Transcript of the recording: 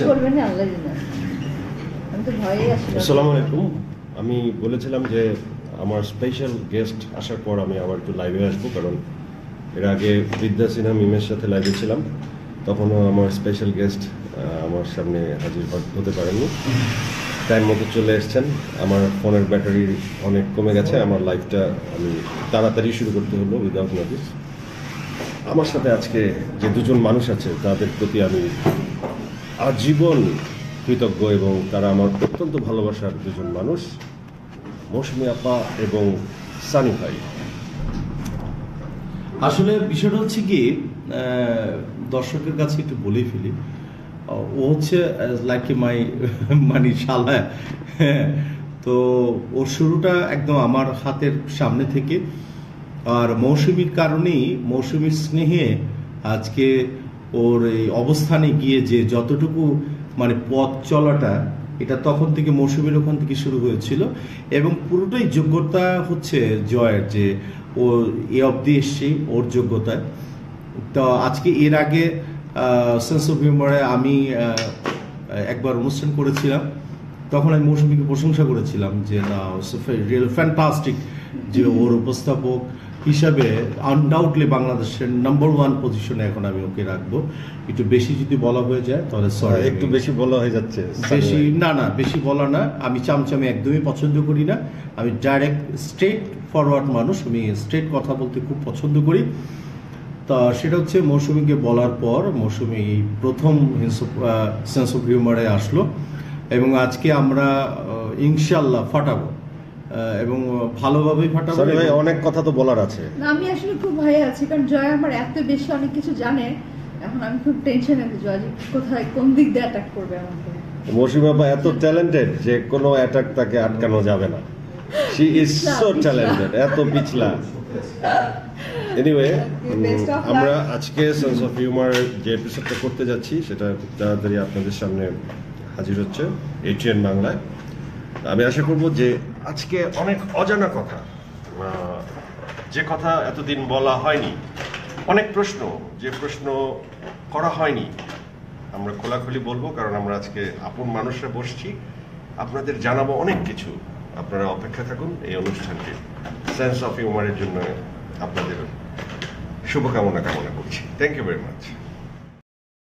আছেন? করবেন আল্লাহ আমি তো ভয়ে আসি আসসালামু আলাইকুম। আমি বলেছিলাম যে আমার স্পেশাল গেস্ট আসার পর আমি আবার একটু লাইভে আসব কারণ এর আগে বিদ্যা সিনহা মিমের সাথে লাইভে ছিলাম। তখনও আমার স্পেশাল গেস্ট আমার সামনে হাজির হতে পারেননি। টাইম মতো চলে এসছেন। আমার ফোনের ব্যাটারি অনেক কমে গেছে। আমার লাইফটা আমি তাড়াতাড়ি শুরু করতে হলো উইদাউট নোটিস আমার সাথে আজকে যে দুজন মানুষ আছে তাদের প্রতি আমি আজীবন কৃতজ্ঞ এবং তারা আমার অত্যন্ত ভালোবাসার দুজন মানুষ, মৌসুমি আপা এবং সানি ভাই। আসলে বিষয়টা হচ্ছে কি দর্শকের কাছে একটু বলেই ফেলি। ও হচ্ছে লাইক মাই মানে শালা তো ওর শুরুটা একদম আমার হাতের সামনে থেকে। আর মৌসুমীর কারণেই, মৌসুমীর স্নেহে আজকে ওর এই অবস্থানে গিয়ে যে যতটুকু মানে পথ চলাটা, এটা তখন থেকে মৌসুমীর ওখান থেকে শুরু হয়েছিল। এবং পুরোটাই যোগ্যতা হচ্ছে জয়ের যে ও এ অবধি এসছে ওর যোগ্যতায়। তো আজকে এর আগে সেন্স অফ হিউমারে আমি একবার অনুষ্ঠান করেছিলাম। তখন আমি মৌসুমীকে প্রশংসা করেছিলাম যে, না রিয়েল ফ্যান্টাস্টিক যে ওর উপস্থাপক হিসাবে আনডাউটলি বাংলাদেশের নাম্বার ওয়ান পজিশনে এখন আমি ওকে রাখব। একটু বেশি যদি বলা হয়ে যায় তাহলে সরি একটু বেশি বলা হয়ে যাচ্ছে বেশি না না বেশি বলা না। আমি চামচামি একদমই পছন্দ করি না। আমি ডাইরেক্ট স্ট্রেট ফরওয়ার্ড মানুষ। আমি স্ট্রেট কথা বলতে খুব পছন্দ করি। তা সেটা হচ্ছে মৌসুমীকে বলার পর মৌসুমী প্রথম সেন্স অফ হিউমারে আসলো। এবং আজকে আমরা ইনশাল্লাহ ফাটাবো। এবং ভালোভাবেই ফাটাবো ভাই অনেক কথা তো বলার আছে। না, আমি আসলে খুব ভয়ে আছি কারণ জয় আমার এত বেশি অনেক কিছু জানে। এখন আমি খুব টেনশনে আছি জয় যে কোথায় কোন দিক দিয়ে অ্যাটাক করবে আমাকে। মৌসুমি আপা এত ট্যালেন্টেড যে কোনো অ্যাটাক তাকে আটকানো যাবে না। শি ইজ সো ট্যালেন্টেড এত পিছলা। এনিওয়ে. আমরা আজকে সেন্স অফ হিউমার যে এপিসোডটা করতে যাচ্ছি সেটা খুব তাড়াতাড়ি আপনাদের সামনে হাজির হচ্ছে এটিএন বাংলায় আমি আশা করব যে আজকে অনেক অজানা কথা যে কথা এতদিন বলা হয়নি, অনেক প্রশ্ন, যে প্রশ্ন করা হয়নি, আমরা খোলাখুলি বলব, কারণ আমরা আজকে আপন মানুষরা বসছি, আপনাদের জানাব অনেক কিছু। আপনারা অপেক্ষা থাকুন, এই অনুষ্ঠানটি সেন্স অফ হিউমারের জন্য আপনাদের শুভকামনা কামনা করছি। Thank you very much